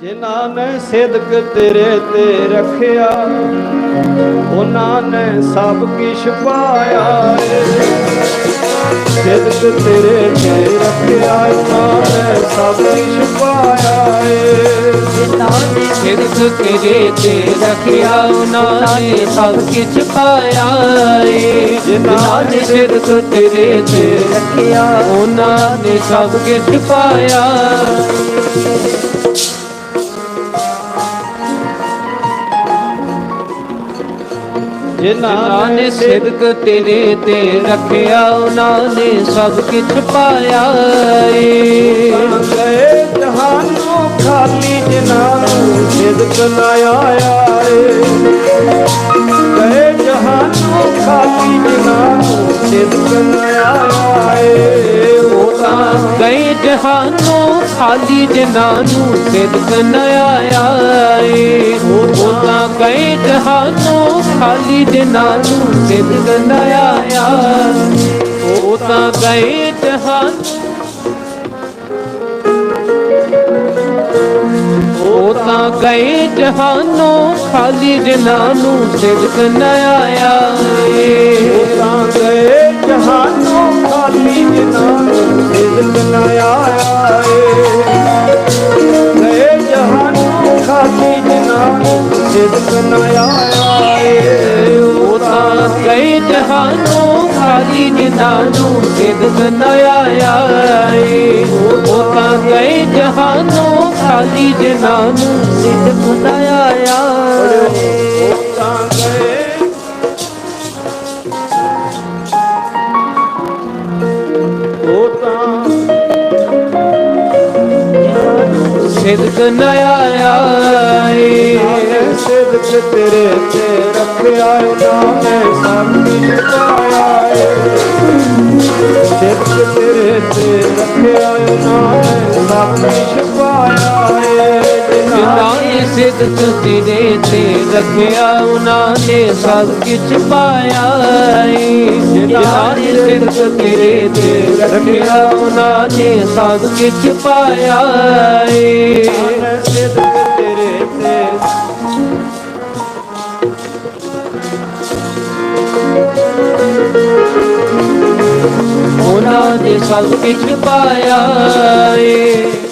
ਜਿਨ੍ਹਾਂ ਨੇ ਸਿਦਕ ਤੇਰੇ ਤੇ ਰੱਖਿਆ, ਉਹਨਾਂ ਨੇ ਸਭ ਕੁਛ ਪਾਇਆ ਸਿਦਕ ਤੇਰੇ ਤੇ ਰੱਖਿਆ, ਉਹਨਾਂ ਨੇ ਸਭ ਕੁਛ ਪਾਇਆ ਏ। ਨਾਨੇ ਸਿਰਕ ਤੇਰੇ ਤੇ ਰੱਖਿਆ, ਉਹਨਾਂ ਨੇ ਸਭ ਕੁਝ ਪਾਇਆ ਏ। ਜਿਨ੍ਹਾਂ ਨੇ ਸਿਰਕ ਤੇਰੇ ਤੇ ਰੱਖਿਆ, ਉਹਨਾਂ ਨੇ ਸਭ ਕੁਝ ਪਾਇਆ। ਜਿਨ੍ਹਾਂ ਨੇ ਸਿਦਕ ਤੇਰੇ ਤੇ ਰੱਖਿਆ ਉਹਨਾਂ ਨੇ ਸਭ ਕੁਝ ਪਾਇਆ ਏ। ਗਏ ਜਹਾਨੋਂ ਖਾਲੀ ਜਿਨ੍ਹਾਂ ਨੂੰ ਸਿਦਕ ਨਾ ਆਇਆ ਏ ਗਏ ਜਹਾਨੋਂ ਖਾਲੀ ਜਿਨ੍ਹਾਂ ਨੂੰ ਸਿਦਕ ਨਾ ਆਇਆ ਏ ਉਹ ਤਾਂ ਗਏ ਜਹਾਨੋਂ ਖਾਲੀ ਜਿਨ੍ਹਾਂ ਨੂੰ ਸਿਦਕ ਨ ਆਇਆ ਖਾਲੀ ਜਿਨ੍ਹਾਂ ਨੂੰ ਸਿਦਕ ਨ ਉਹ ਤਾਂ ਗਏ ਜਹਾਨ। ਉਹ ਤਾਂ ਗਏ ਜਹਾਨੋਂ ਖਾਲੀ ਜਿਨ੍ਹਾਂ ਨੂੰ ਸਿਦਕ ਨ ਉਹ ਤਾਂ ਗਏ ਜਹਾਨੋਂ ਖਾਲੀ ਜਿਨ੍ਹਾਂ ਨੂੰ ਸਿਦਕ ਨਾ ਗਏ ਜਹਾਨੋਂ ਖਾਲੀ ਜਿਨ੍ਹਾਂ ਨੂੰ ਸਿਦਕ ਨਾ ਗਏ ਖਾਲੀ ਜਿਨ੍ਹਾਂ ਨੂੰ ਸਿਦਕ ਨ ਆਇਆ ਏ। ਉਹ ਤਾਂ ਗਏ ਜਹਾਨੋਂ ਖਾਲੀ ਜਿਨ੍ਹਾਂ ਨੂੰ ਸਿਦਕ ਨ ਆਇਆ। ਸਿਦਕ ਨ ਆਇਆ ਏ ਸਿਦਕ ਤੇਰੇ ਤੇ ਰੱਖਿਆ ਨੇ ਸਭ ਕੁਝ ਪਾਇਆ ਏ ਸਿਦਕ ਤੇਰੇ ਤੇ ਰੱਖਿਆ ਨੇ ਸਭ ਕੁਝ ਪਾਇਆ ਏ ਜਿਨ੍ਹਾਂ ਨੇ ਸਿਦਕ ਤੇਰੇ ਤੇ ਰੱਖਿਆ ਉਹਨਾਂ ਨੇ ਸਭ ਕੁਝ ਪਾਇਆ ਏ ਜਿਨ੍ਹਾਂ ਨੇ ਸਿਦਕ ਤੇਰੇ ਤੇ ਰੱਖਿਆ ਉਹਨਾਂ ਨੇ ਸਭ ਕੁਝ ਪਾਇਆ ਏ ਸਭ ਕੁਝ ਪਾਇਆ ਏ।